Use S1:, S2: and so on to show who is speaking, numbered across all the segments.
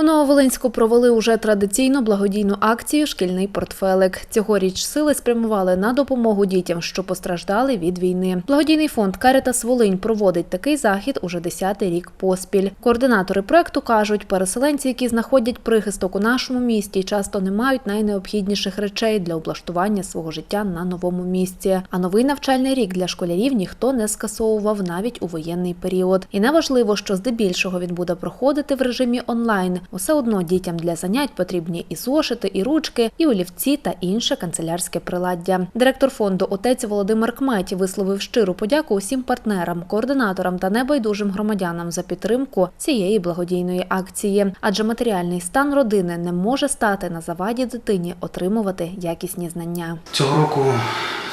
S1: У Нововолинську провели уже традиційну благодійну акцію Шкільний портфелик. Цьогоріч сили спрямували на допомогу дітям, що постраждали від війни. Благодійний фонд Карітас Волинь проводить такий захід уже 10-й рік поспіль. Координатори проекту кажуть, переселенці, які знаходять прихисток у нашому місті, часто не мають найнеобхідніших речей для облаштування свого життя на новому місці. А новий навчальний рік для школярів ніхто не скасовував навіть у воєнний період. І неважливо, що здебільшого він буде проходити в режимі онлайн. Усе одно дітям для занять потрібні і зошити, і ручки, і олівці та інше канцелярське приладдя. Директор фонду отець Володимир Кметі висловив щиру подяку усім партнерам, координаторам та небайдужим громадянам за підтримку цієї благодійної акції. Адже матеріальний стан родини не може стати на заваді дитині отримувати якісні знання.
S2: Цього року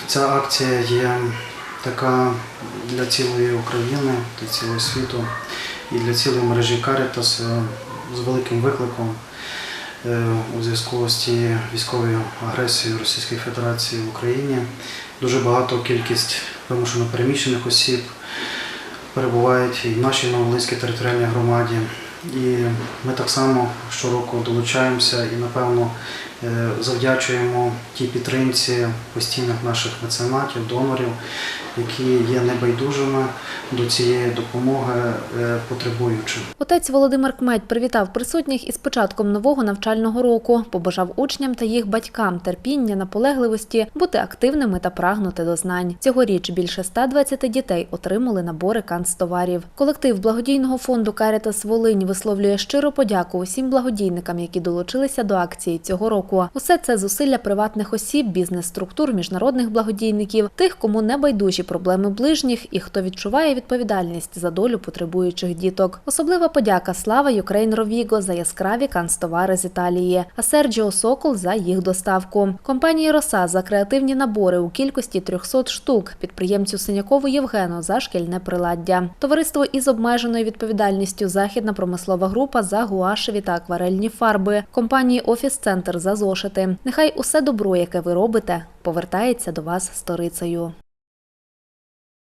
S2: ця акція є така для цілої України, для цілого світу і для цілої мережі е, з великим викликом е, у зв'язку з цією військовою агресією Російської Федерації в Україні. Дуже багато кількість вимушено переміщених осіб перебувають і в нашій Новолинській територіальній громаді. І ми так само щороку долучаємося і, напевно, е, завдячуємо тій підтримці постійних наших меценатів, донорів, які є небайдужими до цієї допомоги е, потребуючим.
S1: Отець Володимир Кметь привітав присутніх із початком нового навчального року, побажав учням та їх батькам терпіння, наполегливості, бути активними та прагнути до знань. Цьогоріч більше 120 дітей отримали набори канцтоварів. Колектив благодійного фонду Карітас Волинь висловлює щиру подяку усім благодійникам, які долучилися до акції цього року. Усе це зусилля приватних осіб, бізнес-структур, міжнародних благодійників, тих, кому не байдужі проблеми ближніх і хто відчуває відповідальність за долю потребуючих діток. Особлива подяка Слава Юкрейн Ровіго за яскраві канцтовари з Італії, а Серджіо Сокол за їх доставку. Компанії Роса за креативні набори у кількості 300 штук, підприємцю Синякову Євгену за шкільне приладдя. Товариство із обмеженою відповідальністю Західна промислова група за гуашеві та акварельні фарби, компанії Офіс Центр за зошити. Нехай усе добро, яке ви робите, повертається до вас сторицею.